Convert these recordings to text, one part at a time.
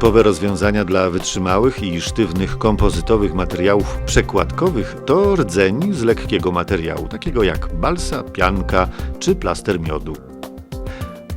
Typowe rozwiązania dla wytrzymałych i sztywnych kompozytowych materiałów przekładkowych to rdzeń z lekkiego materiału, takiego jak balsa, pianka czy plaster miodu.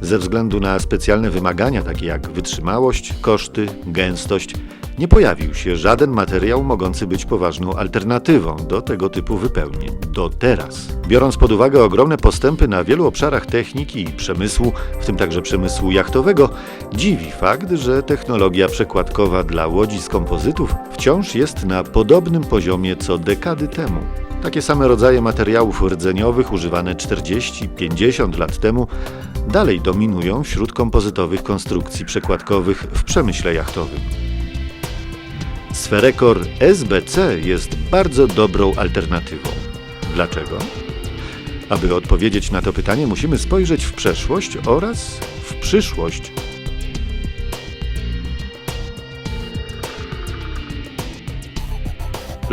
Ze względu na specjalne wymagania, takie jak wytrzymałość, koszty, gęstość, nie pojawił się żaden materiał mogący być poważną alternatywą do tego typu wypełnień. Do teraz. Biorąc pod uwagę ogromne postępy na wielu obszarach techniki i przemysłu, w tym także przemysłu jachtowego, dziwi fakt, że technologia przekładkowa dla łodzi z kompozytów wciąż jest na podobnym poziomie co dekady temu. Takie same rodzaje materiałów rdzeniowych używane 40-50 lat temu dalej dominują wśród kompozytowych konstrukcji przekładkowych w przemyśle jachtowym. Sferekor SBC jest bardzo dobrą alternatywą. Dlaczego? Aby odpowiedzieć na to pytanie, musimy spojrzeć w przeszłość oraz w przyszłość.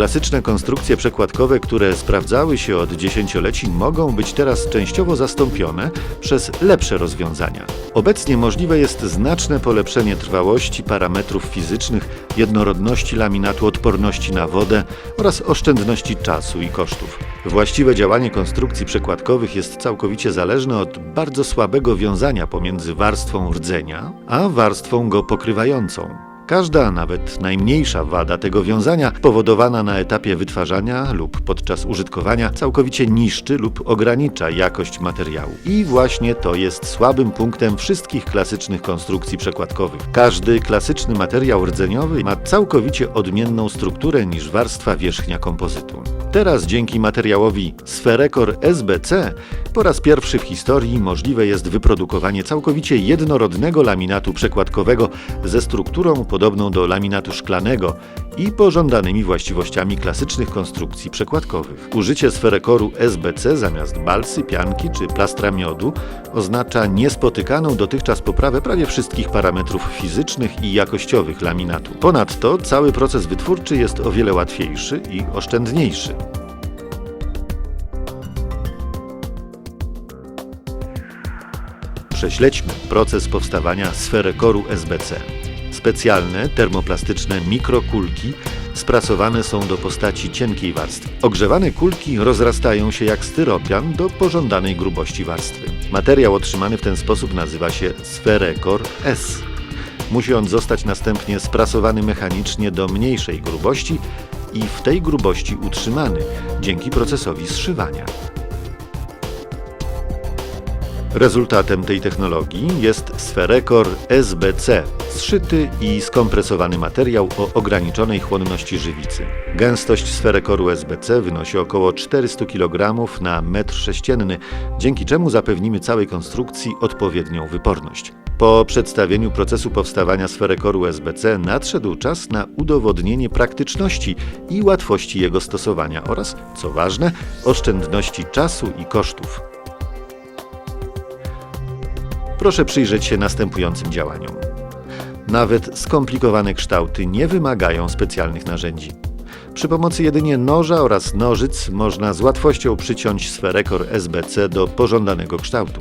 Klasyczne konstrukcje przekładkowe, które sprawdzały się od dziesięcioleci, mogą być teraz częściowo zastąpione przez lepsze rozwiązania. Obecnie możliwe jest znaczne polepszenie trwałości, parametrów fizycznych, jednorodności laminatu, odporności na wodę oraz oszczędności czasu i kosztów. Właściwe działanie konstrukcji przekładkowych jest całkowicie zależne od bardzo słabego wiązania pomiędzy warstwą rdzenia a warstwą go pokrywającą. Każda, nawet najmniejsza wada tego wiązania, powodowana na etapie wytwarzania lub podczas użytkowania, całkowicie niszczy lub ogranicza jakość materiału. I właśnie to jest słabym punktem wszystkich klasycznych konstrukcji przekładkowych. Każdy klasyczny materiał rdzeniowy ma całkowicie odmienną strukturę niż warstwa wierzchnia kompozytu. Teraz dzięki materiałowi Sferekor SBC po raz pierwszy w historii możliwe jest wyprodukowanie całkowicie jednorodnego laminatu przekładkowego ze strukturą podobną do laminatu szklanego i pożądanymi właściwościami klasycznych konstrukcji przekładkowych. Użycie sferekoru SBC zamiast balsy, pianki czy plastra miodu oznacza niespotykaną dotychczas poprawę prawie wszystkich parametrów fizycznych i jakościowych laminatu. Ponadto cały proces wytwórczy jest o wiele łatwiejszy i oszczędniejszy. Prześledźmy proces powstawania sferekoru SBC. Specjalne termoplastyczne mikrokulki sprasowane są do postaci cienkiej warstwy. Ogrzewane kulki rozrastają się jak styropian do pożądanej grubości warstwy. Materiał otrzymany w ten sposób nazywa się sferekor S. Musi on zostać następnie sprasowany mechanicznie do mniejszej grubości i w tej grubości utrzymany dzięki procesowi zszywania. Rezultatem tej technologii jest sferekor SBC, zszyty i skompresowany materiał o ograniczonej chłonności żywicy. Gęstość sferekoru SBC wynosi około 400 kg na metr sześcienny, dzięki czemu zapewnimy całej konstrukcji odpowiednią wyporność. Po przedstawieniu procesu powstawania sferekoru SBC nadszedł czas na udowodnienie praktyczności i łatwości jego stosowania oraz, co ważne, oszczędności czasu i kosztów. Proszę przyjrzeć się następującym działaniom. Nawet skomplikowane kształty nie wymagają specjalnych narzędzi. Przy pomocy jedynie noża oraz nożyc można z łatwością przyciąć sferekor SBC do pożądanego kształtu.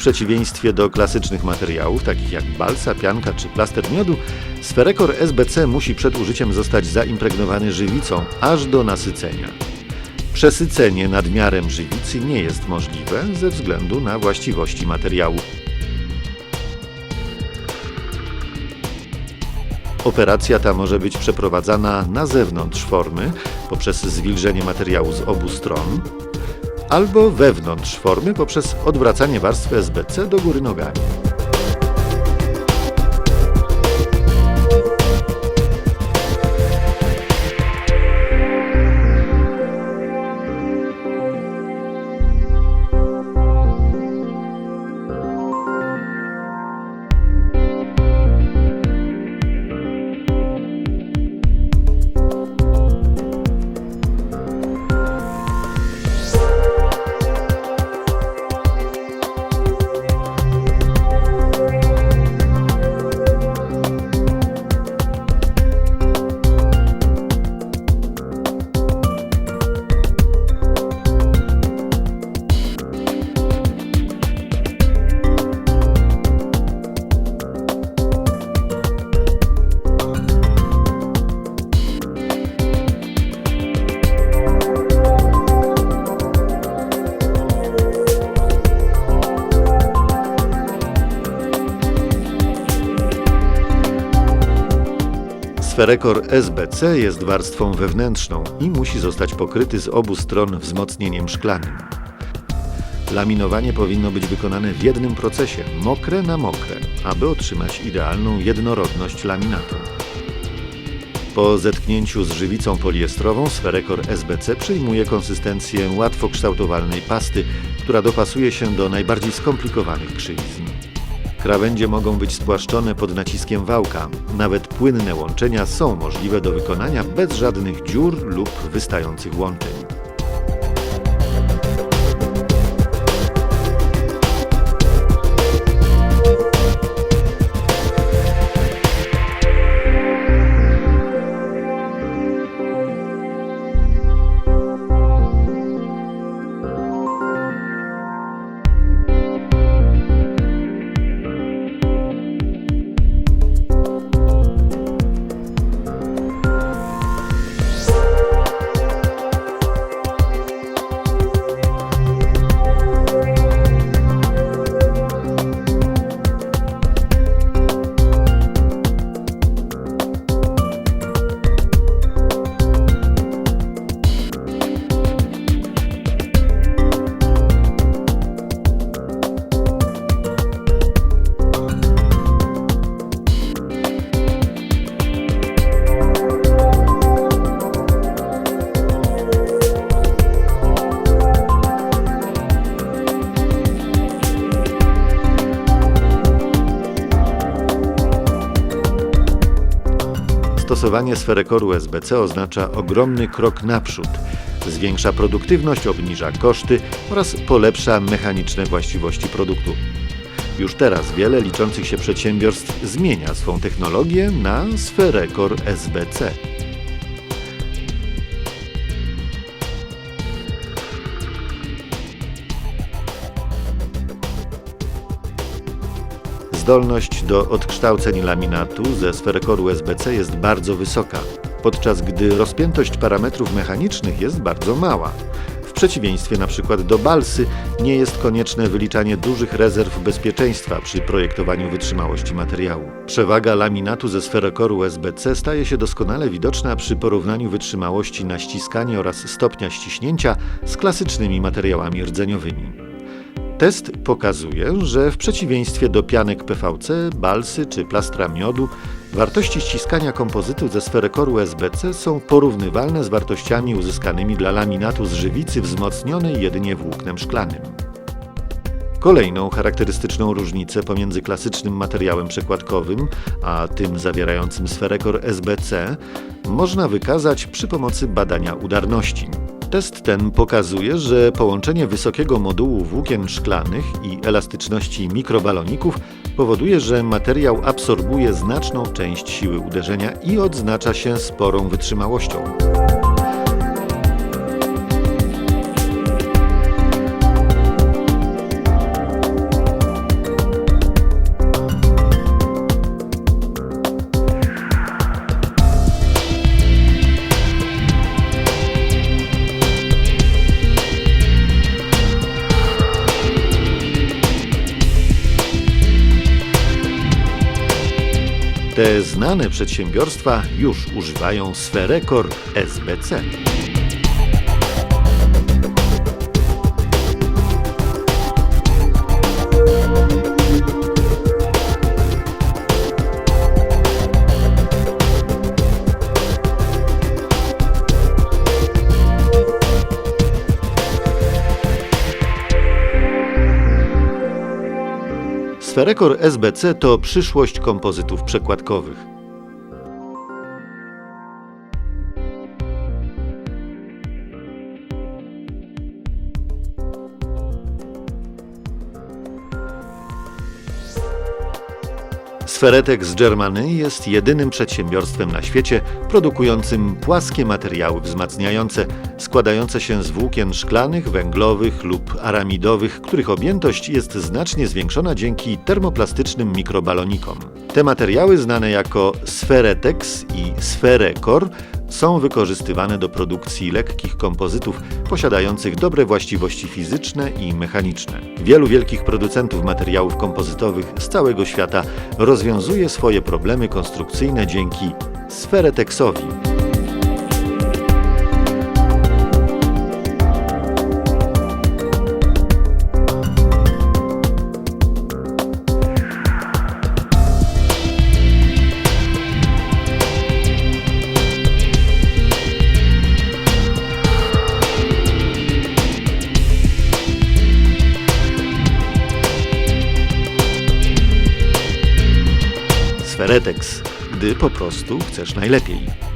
Przeciwieństwie do klasycznych materiałów, takich jak balsa, pianka czy plaster miodu, sferekor SBC musi przed użyciem zostać zaimpregnowany żywicą aż do nasycenia. Przesycenie nadmiarem żywicy nie jest możliwe ze względu na właściwości materiału. Operacja ta może być przeprowadzana na zewnątrz formy poprzez zwilżenie materiału z obu stron, albo wewnątrz formy poprzez odwracanie warstwy SBC do góry nogami. Sferekor SBC jest warstwą wewnętrzną i musi zostać pokryty z obu stron wzmocnieniem szklanym. Laminowanie powinno być wykonane w jednym procesie, mokre na mokre, aby otrzymać idealną jednorodność laminatu. Po zetknięciu z żywicą poliestrową Sferekor SBC przyjmuje konsystencję łatwo kształtowalnej pasty, która dopasuje się do najbardziej skomplikowanych krzywizn. Krawędzie mogą być spłaszczone pod naciskiem wałka. Nawet płynne łączenia są możliwe do wykonania bez żadnych dziur lub wystających łączeń. Stosowanie sferekoru SBC oznacza ogromny krok naprzód. Zwiększa produktywność, obniża koszty oraz polepsza mechaniczne właściwości produktu. Już teraz wiele liczących się przedsiębiorstw zmienia swą technologię na sferekor SBC. Zdolność do odkształceń laminatu ze sferekoru SBC jest bardzo wysoka, podczas gdy rozpiętość parametrów mechanicznych jest bardzo mała. W przeciwieństwie przykład do balsy nie jest konieczne wyliczanie dużych rezerw bezpieczeństwa przy projektowaniu wytrzymałości materiału. Przewaga laminatu ze sferekoru SBC staje się doskonale widoczna przy porównaniu wytrzymałości na ściskanie oraz stopnia ściśnięcia z klasycznymi materiałami rdzeniowymi. Test pokazuje, że w przeciwieństwie do pianek PVC, balsy czy plastra miodu, wartości ściskania kompozytu ze sferekoru SBC są porównywalne z wartościami uzyskanymi dla laminatu z żywicy wzmocnionej jedynie włóknem szklanym. Kolejną charakterystyczną różnicę pomiędzy klasycznym materiałem przekładkowym a tym zawierającym sferekor SBC można wykazać przy pomocy badania udarności. Test ten pokazuje, że połączenie wysokiego modułu włókien szklanych i elastyczności mikrobaloników powoduje, że materiał absorbuje znaczną część siły uderzenia i odznacza się sporą wytrzymałością. Te znane przedsiębiorstwa już używają Sferekor SBC. Sferekor SBC to przyszłość kompozytów przekładkowych. Sferetek z Germany jest jedynym przedsiębiorstwem na świecie produkującym płaskie materiały wzmacniające, składające się z włókien szklanych, węglowych lub aramidowych, których objętość jest znacznie zwiększona dzięki termoplastycznym mikrobalonikom. Te materiały znane jako Sferetex i Sferekor są wykorzystywane do produkcji lekkich kompozytów posiadających dobre właściwości fizyczne i mechaniczne. Wielu wielkich producentów materiałów kompozytowych z całego świata rozwiązuje swoje problemy konstrukcyjne dzięki Sferetexowi. Sferetex, gdy po prostu chcesz najlepiej.